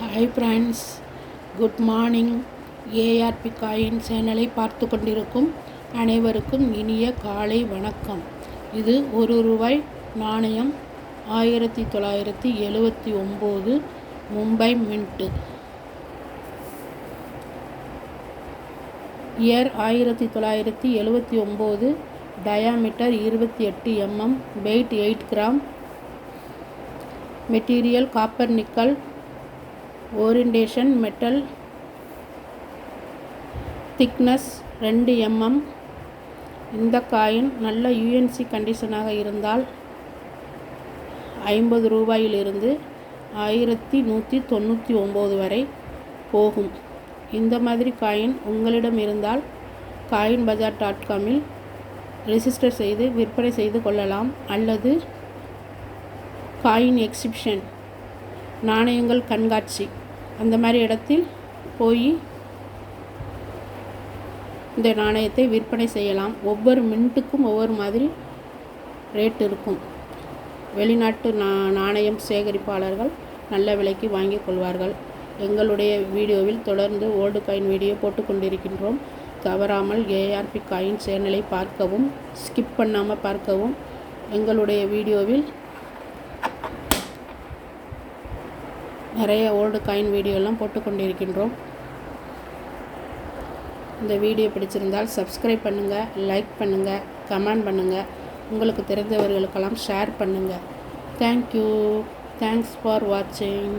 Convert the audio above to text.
Hi friends good morning ARP coin சேனலை பார்த்து கொண்டிருக்கும் அனைவருக்கும் இனிய காலை வணக்கம். இது ஒரு ரூபாய் நாணயம் ஆயிரத்தி தொள்ளாயிரத்தி எழுவத்தி ஒம்பது மும்பை மின்ட்டு இயர் ஆயிரத்தி தொள்ளாயிரத்தி எழுவத்தி ஒம்பது டயாமீட்டர் இருபத்தி எட்டு MM weight eight gram material copper nickel orientation metal thickness ரெண்டு எம்எம் இந்த காயின் நல்ல யூஎன்சி கண்டிஷனாக இருந்தால் ஐம்பது ரூபாயிலிருந்து ஆயிரத்தி நூற்றி தொண்ணூற்றி ஒம்பது வரை போகும். இந்த மாதிரி காயின் உங்களிடம் இருந்தால் காயின் பஜார் டாட் காமில் ரிஜிஸ்டர் செய்து விற்பனை செய்து கொள்ளலாம். அல்லது காயின் எக்ஸிபிஷன் நாணயங்கள் கண்காட்சி. அந்த மாதிரி இடத்தில் போய் இந்த நாணயத்தை விற்பனை செய்யலாம். ஒவ்வொரு மின்ட்டுக்கும் ஒவ்வொரு மாதிரி ரேட் இருக்கும். வெளிநாட்டு நா நாணயம் சேகரிப்பாளர்கள் நல்ல விலைக்கு வாங்கி கொள்வார்கள். எங்களுடைய வீடியோவில் தொடர்ந்து ஓல்டு காயின் வீடியோ போட்டுக்கொண்டிருக்கின்றோம் தவறாமல் ஏஆர்பி காயின் சேனலை பார்க்கவும் ஸ்கிப் பண்ணாமல் பார்க்கவும் எங்களுடைய வீடியோவில் நிறைய ஓல்டு காயின் வீடியோலாம் போட்டு கொண்டிருக்கின்றோம். இந்த வீடியோ பிடிச்சிருந்தால் சப்ஸ்கிரைப் பண்ணுங்கள் லைக் பண்ணுங்கள் கமெண்ட் பண்ணுங்கள் உங்களுக்கு தெரிந்தவர்களுக்கெல்லாம் ஷேர் பண்ணுங்கள் தேங்க்யூ தேங்க்ஸ் ஃபார் வாட்சிங்